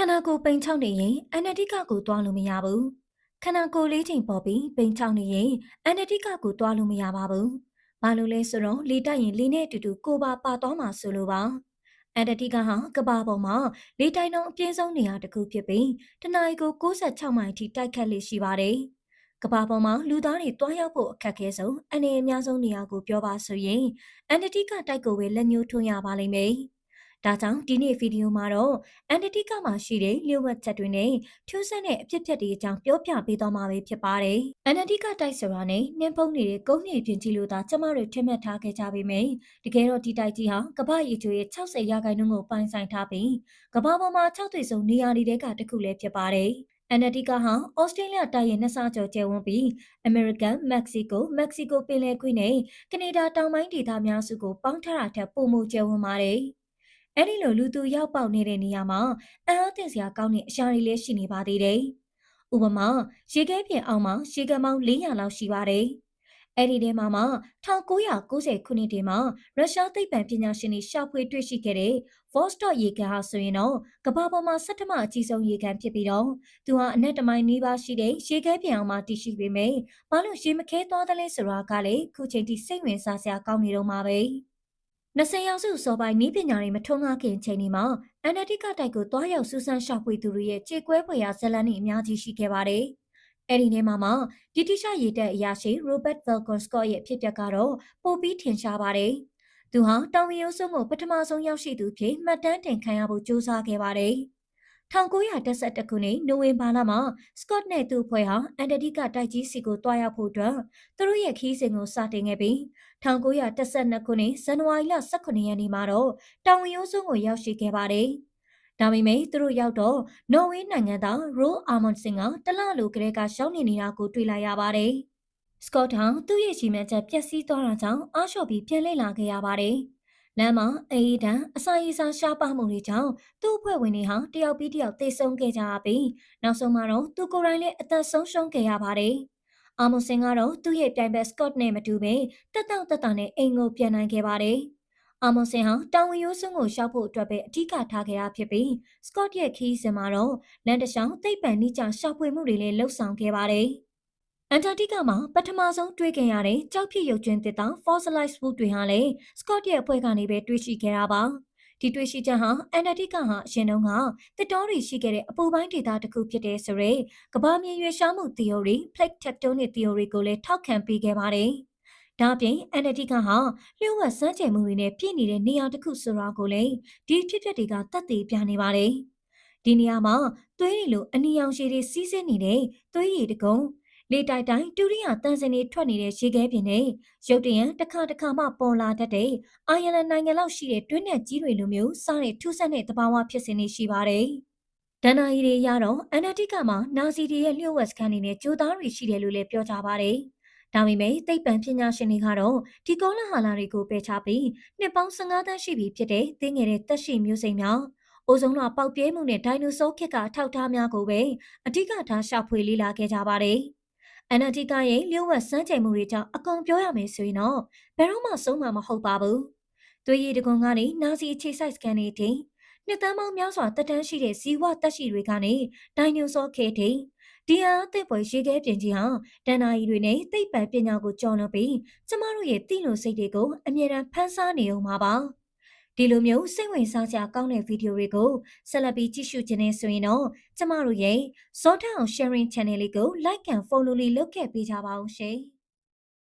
ခန္ဓာကိုယ်ပိန်ချောက်နေရင်အနတိကကိုသွားလို့မရဘူးခန္ဓာကိုယ်လေးချိန်ပေါ်ပြီးပိန်ချောက်နေရင်အနတိကကိုသွားလို့မရပါဘူးဘာလို့လဲဆိုတော့လေတိုက်ရင်လေနဲ့အတူတူကိုပါပါသွားမှာဆိုလိုပါအန်တတိကဟာကဘာပေါ်မှာလေတိုက်နှုန်းအပြင်းဆုံးနေရာတစ်ခုဖြစ်ပြီးတနအီကို66မိုင်ထိတိုက်ခတ်လေရှိပါတယ်ကဘာပေါ်မှာလူသားတွေတွားရောက်ဖို့အခက်အခဲဆုံးအနေအများဆုံးနေရာကိုပြောပါဆိုရင်အန်တတိကတိုက်ကိုပဲလက်ညှိုးထွန်းရပါလိမ့်မယ် ဒါကြောင့်ဒီနေ့ဗီဒီယိုမှာတော့အန်တတိကမှာရှိတဲ့လျှို့ဝှက်ချက်တွေနဲ့ထူးဆန်းတဲ့အဖြစ်အပျက်တွေအကြောင်းပြောပြပေးသွားမှာပဲဖြစ်ပါတယ်။အန်တတိကတိုက်ဆိုတာနဲ့နှင်းဖုံးနေတဲ့ကုန်းမြေပြင်ကြီးလို့သာကျမတို့ထင်မှတ်ထားခဲ့ကြပေမယ့်တကယ်တော့ဒီတိုက်ကြီးဟာကမ္ဘာရေချိုရဲ့60ရာခိုင်နှုန်းကိုပိုင်ဆိုင်ထားပြီးကမ္ဘာပေါ်မှာ6သွေဆုံးနေရာတွေကတစ်ခုလည်းဖြစ်ပါတယ်။အန်နတီကာဟာဩစတြေးလျတိုက်ရဲ့နှစ်ဆကျော်ကျယ်ဝန်းပြီးအမေရိကန်၊မက္ကဆီကို၊မက္ကဆီကိုပင်လယ်ကွေ့နဲ့ကနေဒါတောင်ပိုင်းဒေသများစုကိုပေါင်းထားတာထက်ပိုမိုကျယ်ဝန်းပါတယ်။ အဲ့ဒီလိုလူသူရောက်ပေါက်နေတဲ့နေရာမှာအံ့အားသင့်စရာကောင်းတဲ့အရာတွေလည်းရှိနေပါသေးတယ်။ဥပမာရေခဲပြင်အောင်မှာရေကမောင်း400လောက်ရှိပါတယ်။အဲ့ဒီထဲမှာမှ1990ခုနှစ်တည်းမှာရုရှားသိပ္ပံပညာရှင်တွေရှာဖွေတွေ့ရှိခဲ့တဲ့ Vostok ရေကန်ဟာဆိုရင်တော့ကမ္ဘာပေါ်မှာဆဋ္ဌမအကြီးဆုံးရေကန်ဖြစ်ပြီးတော့သူဟာအနက်တမိုင်နီးပါးရှိတဲ့ရေခဲပြင်အောင်မှာတည်ရှိပေမယ့်ဘာလို့ရေမခဲသွားသလဲဆိုတာကလည်းခုချိန်ထိစိတ်ဝင်စားစရာကောင်းနေတော့မှာပဲ။ 20ရောက်စုစောပိုင်းဤပညာတွေမထွန်းကားခင်ချိန်ဒီမှာအန်နတိကတိုက်ကိုတွားရောက်စူးစမ်းရှာဖွေသူတွေရဲ့ကြေကွဲဖွယ်ရာဇလန်းတွေအများကြီးရှိခဲ့ပါတယ်။အဲ့ဒီထဲမှာမှဗြိတိရှရေတပ်အရာရှိ Robert Falcon Scott ရဲ့ဖြစ်ပျက်ကတော့ပိုပြီးထင်ရှားပါတယ်။သူဟာတောင်ဝီယိုးစုံကိုပထမဆုံးရောက်ရှိသူဖြစ်မှတ်တမ်းတင်ခံရဖို့ကြိုးစားခဲ့ပါတယ်။ 1911ခုနှစ်နိုဝင်ဘာလမှာစကော့နဲ့သူ့အဖွဲ့ဟာအန်တတိကတိုက်ကြီးစီကိုတွားရောက်ဖို့အတွက်သူတို့ရဲ့ခီးစဉ်ကိုစတင်ခဲ့ပြီး1912ခုနှစ်ဇန်နဝါရီလ18ရက်နေ့မှာတော့တောင်ဝရိုးစုံကိုရောက်ရှိခဲ့ပါတယ်။ဒါပေမဲ့သူတို့ရောက်တော့နော်ဝေးနိုင်ငံသားရိုအာမွန်စင်ကတလလိုကလေးကရှောင်းနေနေတာကိုတွေ့လိုက်ရပါတယ်။စကော့ထောင်သူ့ရဲ့ရှိမှချက်ပျက်စီးသွားတာကြောင့်အားလျှော့ပြီးပြန်လှည့်လာခဲ့ရပါတယ်။ လမ်းမှာအေးဒံအစာရေစာရှားပါမှုတွေကြောင့်သူ့အဖွဲ့ဝင်တွေဟာတယောက်ပြီးတယောက်သေဆုံးခဲ့ကြပြီးနောက်ဆုံးမှာတော့သူကိုယ်တိုင်လည်းအသက်ဆုံးရှုံးခဲ့ရပါတယ်။အာမွန်စင်ကတော့သူ့ရဲ့ပြိုင်ဘက်စကော့နဲ့မတူဘဲတက်တောင့်တက်တာနဲ့အိမ်ကိုပြန်နိုင်ခဲ့ပါတယ်။အာမွန်စင်ဟာတောင်ဝရိုးစွန်းကိုရှောက်ဖို့အတွက်ပဲအထူးကထားခဲ့တာဖြစ်ပြီးစကော့ရဲ့ခီးစင်မှာတော့လန်တရှောင်းသိပ္ပံနိကြရှောက်ဖွေမှုတွေလည်းလှုပ်ဆောင်ခဲ့ပါတယ်။ အန်တာတိကမှာပထမဆုံးတွေ့ခဲ့ရတဲ့ကြောက်ဖြစ်ရုပ်ကျွင်းတစ်တောင် fossilized wood တွေဟာလည်းစကော့ရဲ့အဖွဲ့ကနေပဲတွေ့ရှိခဲ့တာပါဒီတွေ့ရှိချက်ဟာအန်တာတိကဟာအရင်တုန်းကတစ်တော်တွေရှိခဲ့တဲ့အပူပိုင်းဒေသတစ်ခုဖြစ်တဲ့ဆိုရဲကဘာမြေရွေးရှားမှု theory plate tectonic theory ကိုလည်းထောက်ခံပေးခဲ့ပါတယ်ဒါအပြင်အန်နတီကဟာလျှို့ဝှက်စမ်းကြယ်မှုတွေနဲ့ပြည့်နေတဲ့နေရာတစ်ခုဆိုတာကိုလည်းဒီဖြစ်ပျက်တွေကတတ်သိပြနေပါတယ်။ဒီနေရာမှာသွေးတွေလိုအနီရောင်ရှည်တွေစီးဆင်းနေတဲ့သွေးရည်တကုံ လေတိုက်တိုင်းတူရိယာတန်စင်တွေထွက်နေတဲ့ရေခဲပြင်နဲ့ရုတ်တရက်တစ်ခါတစ်ခါမှပေါ်လာတတ်တဲ့အိုင်ယာလန်နိုင်ငံလောက်ရှိတဲ့တွင်းနဲ့ကြီးတွေလိုမျိုးစားတဲ့ထူးဆန်းတဲ့သဘာဝဖြစ်စဉ်တွေရှိပါတယ်။ဒဏ္ဍာရီတွေရတော့အန်တာတိကမှာနာဇီတွေရဲ့လျှို့ဝှက်စခန်းတွေနဲ့ကြိုးသားတွေရှိတယ်လို့လည်းပြောကြပါတယ်။ဒါပေမဲ့သိပ္ပံပညာရှင်တွေကတော့ဒီကောလဟာလာတွေကိုပယ်ချပြီးနှစ်ပေါင်း15သန်းရှိပြီဖြစ်တဲ့သင်ငယ်တဲ့တက်ရှိမျိုးစိမ်းများအိုဇုံလွှာပေါက်ပြဲမှုနဲ့ဒိုင်နိုဆောခေတ်ကအထောက်အထားများကိုပဲအဓိကထားရှာဖွေလေ့လာခဲ့ကြပါတယ်။ NLD ကရဲ့လျှို့ဝှက်စမ်းကြိမ်မှုတွေကြောင့်အကုန်ပြောရမယ်ဆိုရင်တော့ဘယ်တော့မှဆုံးမှာမဟုတ်ပါဘူး။သွေးရည်တကွန်ကနေနာစီအခြေစိုက်စကန်တွေတင်နှစ်သန်းပေါင်းများစွာတက်တန်းရှိတဲ့ဇီဝတက်ရှိတွေကနေဒိုင်နိုဆောခေတင်ဒီဟာအသက်ပွဲရေခဲပြင်ကြီးဟာတန်နာရီတွေနဲ့သိပ္ပံပညာကိုကျော်လွန်ပြီးကျမတို့ရဲ့သိလို့စိတ်တွေကိုအမြဲတမ်းဖန်ဆားနေအောင်ပါပါ။ ဒီလိုမျိုးစိတ်ဝင်စားစရာကောင်းတဲ့ဗီဒီယိုတွေကိုဆက်လက်ပြီးကြည့်ရှုခြင်းနဲ့ဆိုရင်တော့ကျမတို့ရဲ့ Zota Sharing Channel လေးကို Like and Follow လေးလုပ်ခဲ့ပေးကြပါဦးရှင်။